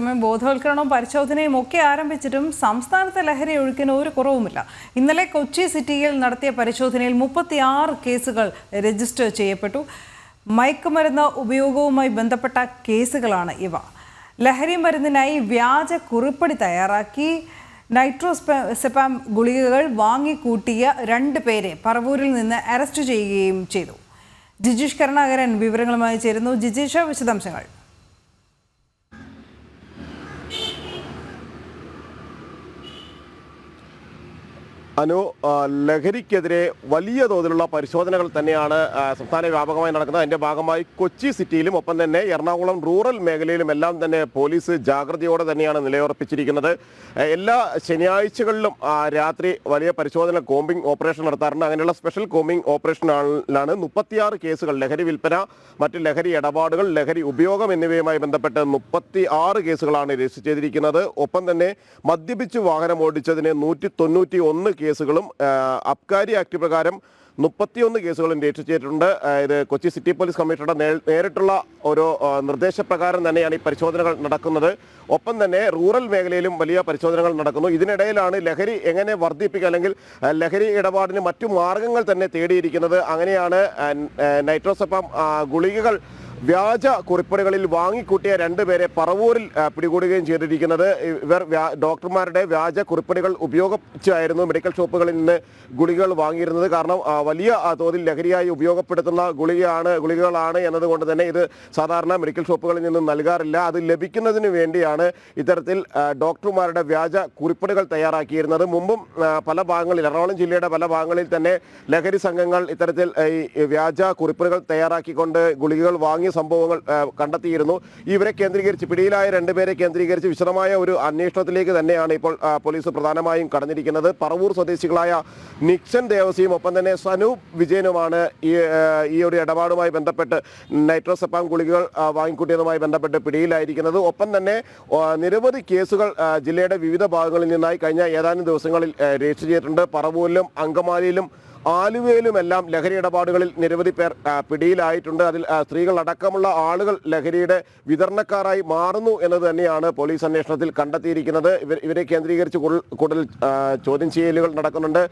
അതേസമയം ബോധവൽക്കരണവും പരിശോധനയും ഒക്കെ ആരംഭിച്ചിട്ടും സംസ്ഥാനത്തെ ലഹരി ഒഴുക്കിന് ഒരു കുറവുമില്ല. ഇന്നലെ കൊച്ചി സിറ്റിയിൽ നടത്തിയ പരിശോധനയിൽ മുപ്പത്തിയാറ് കേസുകൾ രജിസ്റ്റർ ചെയ്യപ്പെട്ടു. മയക്കുമരുന്ന് ഉപയോഗവുമായി ബന്ധപ്പെട്ട കേസുകളാണ് ഇവ. ലഹരി മരുന്നിനായി വ്യാജ കുറിപ്പടി തയ്യാറാക്കി. നൈട്രോസെപ്പാം ഗുളികകൾ വാങ്ങിക്കൂട്ടിയ രണ്ട് പേരെ പറവൂരിൽ നിന്ന് അറസ്റ്റ് ചെയ്യുകയും ചെയ്തു. ജിജീഷ് കരുണാകരൻ വിവരങ്ങളുമായി ചേരുന്നു. ജിജീഷ വിശദാംശങ്ങൾ. അനു ലഹരിക്കെതിരെ വലിയ തോതിലുള്ള പരിശോധനകൾ തന്നെയാണ് സംസ്ഥാന വ്യാപകമായി നടക്കുന്നത്. അതിന്റെ ഭാഗമായി കൊച്ചി സിറ്റിയിലും ഒപ്പം തന്നെ എറണാകുളം റൂറൽ മേഖലയിലും എല്ലാം തന്നെ പോലീസ് ജാഗ്രതയോടെ തന്നെയാണ് നിലയുറപ്പിച്ചിരിക്കുന്നത്. എല്ലാ ശനിയാഴ്ചകളിലും രാത്രി വലിയ പരിശോധന കോമ്പിംഗ് ഓപ്പറേഷൻ നടത്താറുണ്ട്. അങ്ങനെയുള്ള സ്പെഷ്യൽ കോമ്പിംഗ് ഓപ്പറേഷനിലാണ് മുപ്പത്തിയാറ് കേസുകൾ. ലഹരി വിൽപ്പന മറ്റ് ലഹരി ഇടപാടുകൾ ലഹരി ഉപയോഗം എന്നിവയുമായി ബന്ധപ്പെട്ട് മുപ്പത്തി ആറ് കേസുകളാണ് രജിസ്റ്റർ ചെയ്തിരിക്കുന്നത്. ഒപ്പം തന്നെ മദ്യപിച്ച് വാഹനം ഓടിച്ചതിന് നൂറ്റി തൊണ്ണൂറ്റി ഒന്ന് കേസുകളും അബ്കാരി ആക്ട് പ്രകാരം മുപ്പത്തിയൊന്ന് കേസുകളും രജിസ്റ്റർ ചെയ്തിട്ടുണ്ട്. ഇത് കൊച്ചി സിറ്റി പോലീസ് കമ്മീഷണറുടെ നേരിട്ടുള്ള ഒരു നിർദ്ദേശപ്രകാരം തന്നെയാണ് ഈ പരിശോധനകൾ നടക്കുന്നത്. ഒപ്പം തന്നെ റൂറൽ മേഖലയിലും വലിയ പരിശോധനകൾ നടക്കുന്നു. ഇതിനിടയിലാണ് ലഹരി എങ്ങനെ വർദ്ധിപ്പിക്കുക അല്ലെങ്കിൽ ലഹരി ഇടപാടിന് മറ്റു മാർഗങ്ങൾ തന്നെ തേടിയിരിക്കുന്നത്. അങ്ങനെയാണ് നൈട്രോസെപ്പം ഗുളികകൾ വ്യാജ കുറിപ്പടികളിൽ വാങ്ങിക്കൂട്ടിയ രണ്ടുപേരെ പറവൂരിൽ പിടികൂടുകയും ചെയ്തിരിക്കുന്നത്. ഇവർ ഡോക്ടർമാരുടെ വ്യാജ കുറിപ്പടികൾ ഉപയോഗിച്ചായിരുന്നു മെഡിക്കൽ ഷോപ്പുകളിൽ നിന്ന് ഗുളികകൾ വാങ്ങിയിരുന്നത്. കാരണം വലിയ തോതിൽ ലഹരിയായി ഉപയോഗപ്പെടുത്തുന്ന ഗുളികയാണ് ഗുളികകളാണ് എന്നതുകൊണ്ട് തന്നെ ഇത് സാധാരണ മെഡിക്കൽ ഷോപ്പുകളിൽ നിന്നും നൽകാറില്ല. അത് ലഭിക്കുന്നതിന് വേണ്ടിയാണ് ഇത്തരത്തിൽ ഡോക്ടർമാരുടെ വ്യാജ കുറിപ്പടികൾ തയ്യാറാക്കിയിരുന്നത്. മുമ്പും പല ഭാഗങ്ങളിൽ എറണാകുളം ജില്ലയുടെ പല ഭാഗങ്ങളിൽ തന്നെ ലഹരി സംഘങ്ങൾ ഇത്തരത്തിൽ ഈ വ്യാജ കുറിപ്പടികൾ തയ്യാറാക്കിക്കൊണ്ട് ഗുളികകൾ വാങ്ങിയ സംഭവങ്ങൾ കണ്ടെത്തിയിരുന്നു. ഇവരെ കേന്ദ്രീകരിച്ച് പിടിയിലായ രണ്ടുപേരെ കേന്ദ്രീകരിച്ച് വിശദമായ ഒരു അന്വേഷണത്തിലേക്ക് തന്നെയാണ് ഇപ്പോൾ പോലീസ് പ്രധാനമായും കടന്നിരിക്കുന്നത്. പറവൂർ സ്വദേശികളായ നിക്സൺ ദേവസിയും ഒപ്പം തന്നെ സനൂപ് വിജയനുമാണ് ഈ ഒരു ഇടപാടുമായി ബന്ധപ്പെട്ട് നൈട്രോസെപ്പാം ഗുളികകൾ വാങ്ങിക്കൂട്ടിയതുമായി ബന്ധപ്പെട്ട് പിടിയിലായിരിക്കുന്നത്. ഒപ്പം തന്നെ നിരവധി കേസുകൾ ജില്ലയുടെ വിവിധ ഭാഗങ്ങളിൽ നിന്നായി കഴിഞ്ഞ ഏതാനും ദിവസങ്ങളിൽ രജിസ്റ്റർ ചെയ്തിട്ടുണ്ട്. പറവൂരിലും അങ്കമാലിയിലും ആലുവയിലുമെല്ലാം ലഹരി ഇടപാടുകളിൽ നിരവധി പേർ പിടിയിലായിട്ടുണ്ട്. അതിൽ സ്ത്രീകളടക്കമുള്ള ആളുകൾ ലഹരിയുടെ വിതരണക്കാരായി മാറുന്നു എന്നത് തന്നെയാണ് പോലീസ് അന്വേഷണത്തിൽ കണ്ടെത്തിയിരിക്കുന്നത്. ഇവരെ കേന്ദ്രീകരിച്ച് കൂടുതൽ ചോദ്യം ചെയ്യലുകൾ നടക്കുന്നുണ്ട്.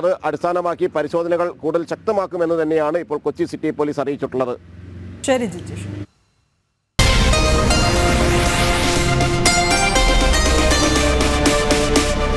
അത് അടിസ്ഥാനമാക്കി പരിശോധനകൾ കൂടുതൽ ശക്തമാക്കുമെന്ന് തന്നെയാണ് ഇപ്പോൾ കൊച്ചി സിറ്റി പോലീസ് അറിയിച്ചിട്ടുള്ളത്. ശരി